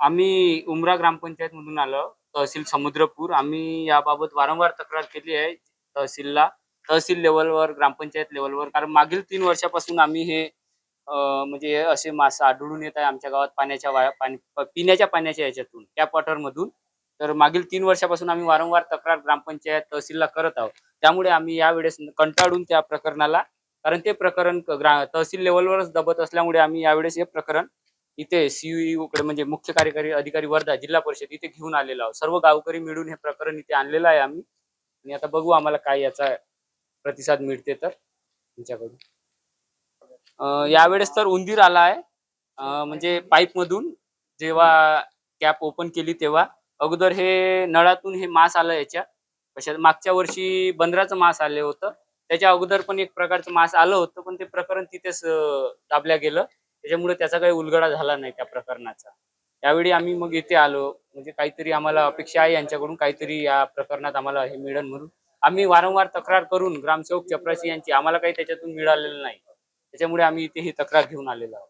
आम्ही उमरा ग्रामपंचायत मधून आलो तहसील समुद्रपूर. आम्ही याबाबत वारंवार तक्रार केली आहे तहसीलला तहसील लेवलवर ग्रामपंचायत लेवलवर. कारण मागील तीन वर्षापासून आम्ही हे म्हणजे असे मासे आढळून येत आहे आमच्या गावात पाण्याच्या वाया पाणी पिण्याच्या पाण्याच्या याच्यातून त्या पॉटरमधून. तर मागील तीन वर्षापासून आम्ही वारंवार तक्रार ग्रामपंचायत तहसीलला करत आहोत. त्यामुळे आम्ही यावेळेस कंटाळून त्या प्रकरणाला कारण ते प्रकरण तहसील लेवलवरच दबत असल्यामुळे आम्ही यावेळेस हे प्रकरण इथे सीईओ कडे म्हणजे मुख्य कार्यकारी अधिकारी वर्धा जिल्हा परिषद इथे घेऊन आलेलो आहोत. सर्व गावकरी मिळून हे प्रकरण इथे आणलेलं आहे आम्ही. आणि आता बघू आम्हाला काय याचा प्रतिसाद मिळते तर तुमच्याकडून. यावेळेस तर उंदीर आला आहे. म्हणजे पाईप मधून जेव्हा कॅप ओपन केली तेव्हा अगोदर हे नळातून हे मास आलं याच्या. कशा मागच्या वर्षी बंदराचं मास आले होतं. त्याच्या अगोदर पण एक प्रकारचं मास आलं होतं पण ते प्रकरण तिथेच दाबल्या गेलं. त्याच्यामुळे त्याचा काही उलगडा झाला नाही त्या प्रकरणाचा. त्यावेळी आम्ही मग इथे आलो. म्हणजे काहीतरी आम्हाला अपेक्षा आहे यांच्याकडून काहीतरी या प्रकरणात आम्हाला हे मिळेल म्हणून. आम्ही वारंवार तक्रार करून ग्रामसेवक चपराशी यांची आम्हाला काही त्याच्यातून मिळालेलं नाही. त्याच्यामुळे आम्ही इथे ही तक्रार घेऊन आलेलो आहोत.